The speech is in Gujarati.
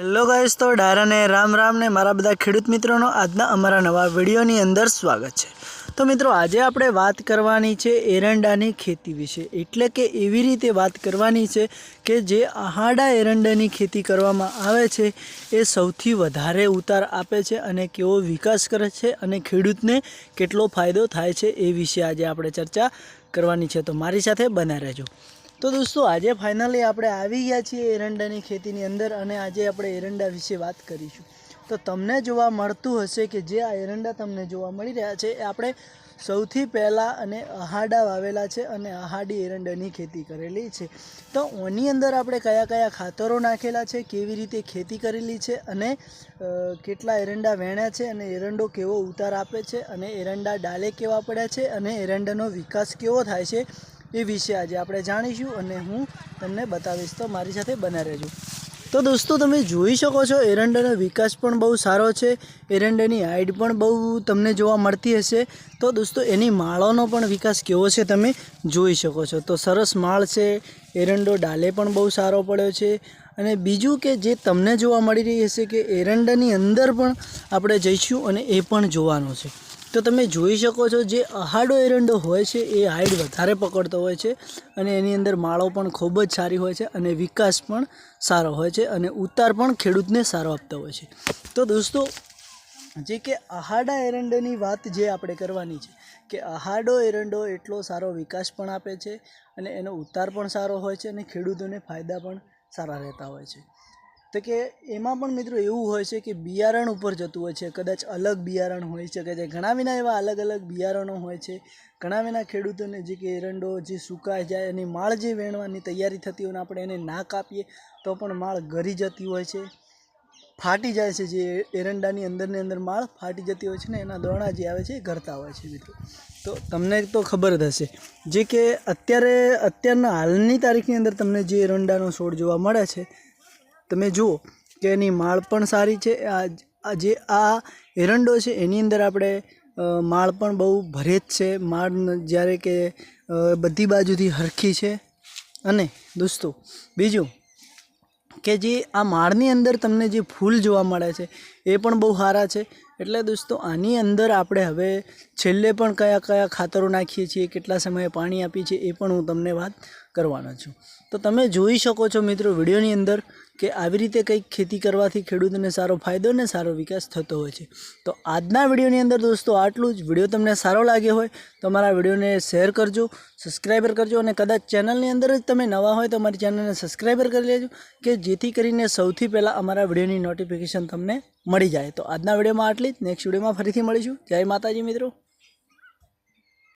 હેલો ગાઈસ તો ડાયરાને રામ રામ ને મારા બધા ખેડૂત મિત્રોનો આજના અમારા નવા વિડીયોની અંદર સ્વાગત છે. તો મિત્રો, આજે આપણે વાત કરવાની છે એરંડાની ખેતી વિશે. એટલે કે એવી રીતે વાત કરવાની છે કે જે આહાડા એરંડાની ખેતી કરવામાં આવે છે, એ સૌથી વધારે ઉતાર આપે છે અને કેવો વિકાસ કરે છે અને ખેડૂતને કેટલો ફાયદો થાય છે એ વિશે આજે આપણે ચર્ચા કરવાની છે. તો મારી સાથે બન્યા રહેજો. તો દોસ્તો, આજે ફાઇનલી આપણે આવી ગયા છીએ એરંડાની ખેતીની અંદર અને આજે આપણે એરંડા વિશે વાત કરીશું. તો તમને જોવા મળતું હશે કે જે આ એરંડા તમને જોવા મળી રહ્યા છે, એ આપણે સૌથી પહેલાં અને અહાડા વાવેલા છે અને અહાડી એરંડાની ખેતી કરેલી છે. તો ઓની અંદર આપણે કયા કયા ખાતરો નાખેલા છે, કેવી રીતે ખેતી કરેલી છે અને કેટલા એરંડા વેણ્યા છે અને એરંડો કેવો ઉતાર આપે છે અને એરંડા ડાલે કેવા પડ્યા છે અને એરંડાનો વિકાસ કેવો થાય છે એ વિશે આજે આપણે જાણીશું અને હું તમને બતાવીશ. તો મારી સાથે બના રહેજો. તો દોસ્તો, તમે જોઈ શકો છો, એરંડાનો વિકાસ પણ બહુ સારો છે. એરંડાની હાઈટ પણ બહુ તમને જોવા મળતી હશે. તો દોસ્તો, એની માળોનો પણ વિકાસ કેવો છે તમે જોઈ શકો છો. તો સરસ માળ છે, એરંડો ડાલે પણ બહુ સારો પડ્યો છે. અને બીજું કે જે તમને જોવા મળી રહી હશે કે એરંડાની અંદર પણ આપણે જઈશું અને એ પણ જોવાનું છે. તો તમે જોઈ શકો છો જે અહાડો એરંડો હોય છે, એ હાઈટ વધારે પકડતો હોય છે અને એની અંદર માળો પણ ખૂબ જ સારી હોય છે અને વિકાસ પણ સારો હોય છે અને ઉતાર પણ ખેડૂતને સારો આપતો હોય છે. તો દોસ્તો, જે કે અહાડા એરંડોની વાત જે આપણે કરવાની છે કે અહાડો એરંડો એટલો સારો વિકાસ પણ આપે છે અને એનો ઉતાર પણ સારો હોય છે અને ખેડૂતોને ફાયદા પણ સારા રહેતા હોય છે. તો કે એમાં પણ મિત્રો એવું હોય છે કે બિયારણ ઉપર જતું હોય છે. કદાચ અલગ બિયારણ હોઈ શકે છે ઘણા વિના એવા અલગ અલગ બિયારણો હોય છે. ઘણા વિના ખેડૂતોને જે કે એરંડો જે સુકાઈ જાય અને માળ જે વેણવાની તૈયારી થતી હોય આપણે એને ના કાપીએ તો પણ માળ ગરી જતી હોય છે. ફાટી જાય છે જે એરંડાની અંદરની અંદર માળ ફાટી જતી હોય છે ને એના દોરણા જે આવે છે એ ઘરતા હોય છે મિત્રો. તો તમને તો ખબર જ હશે જે કે અત્યારે, અત્યારના હાલની તારીખની અંદર તમને જે એરંડાનો છોડ જોવા મળે છે તમે જુઓ કે એની માળ પણ સારી છે. આ જે, આ એરંડો છે, એની અંદર આપણે માળ પણ બહુ ભરે જ છે. માળ જ્યારે કે બધી બાજુથી હરખી છે. અને દોસ્તો, બીજું કે જે આ માળની અંદર તમને જે ફૂલ જોવા મળે છે, એ પણ બહુ સારા છે. એટલે દોસ્તો, આની અંદર આપણે હવે છેલ્લે પણ કયા કયા ખાતરો નાખીએ છીએ, કેટલા સમયે પાણી આપીએ છીએ, એ પણ હું તમને વાત કરવાનો છું. તો તમે જોઈ શકો છો મિત્રો, વિડીયોની અંદર કે આવી રીતે કંઈક ખેતી કરવાથી ખેડૂતને સારો ફાયદો ને સારો વિકાસ થતો હોય છે. તો આજના વિડીયોની અંદર દોસ્તો આટલું જ. વીડિયો તમને સારો લાગ્યો હોય તો અમારા વિડીયોને શેર કરજો સબસ્ક્રાઈબર કરજો અને કદાચ ચેનલની અંદર જ તમે નવા હોય તો અમારી ચેનલને સબસ્ક્રાઈબર કરી લેજો કે જેથી કરીને સૌથી પહેલાં અમારા વિડીયોની નોટિફિકેશન તમને મળી જાય. તો આજના વિડીયોમાં આટલી જ. નેક્સ્ટ વિડીયોમાં ફરીથી મળીશું. જય માતાજી મિત્રો.